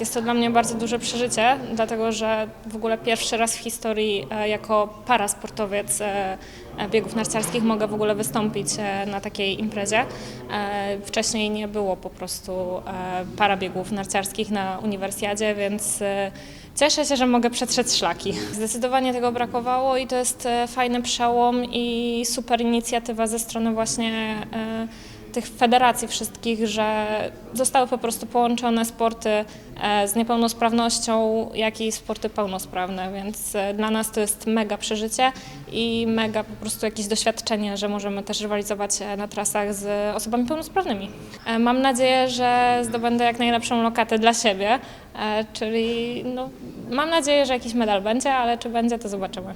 Jest to dla mnie bardzo duże przeżycie, dlatego że w ogóle pierwszy raz w historii e, jako parasportowiec e, e, biegów narciarskich mogę w ogóle wystąpić na takiej imprezie. Wcześniej nie było po prostu parabiegów narciarskich na uniwersjadzie, więc cieszę się, że mogę przetrzeć szlaki. Zdecydowanie tego brakowało i to jest fajny przełom i super inicjatywa ze strony właśnie tych federacji wszystkich, że zostały po prostu połączone sporty e, z niepełnosprawnością, jak i sporty pełnosprawne, więc e, dla nas to jest mega przeżycie i mega po prostu jakieś doświadczenie, że możemy też rywalizować e, na trasach z osobami pełnosprawnymi. Mam nadzieję, że zdobędę jak najlepszą lokatę dla siebie, czyli no, mam nadzieję, że jakiś medal będzie, ale czy będzie, to zobaczymy.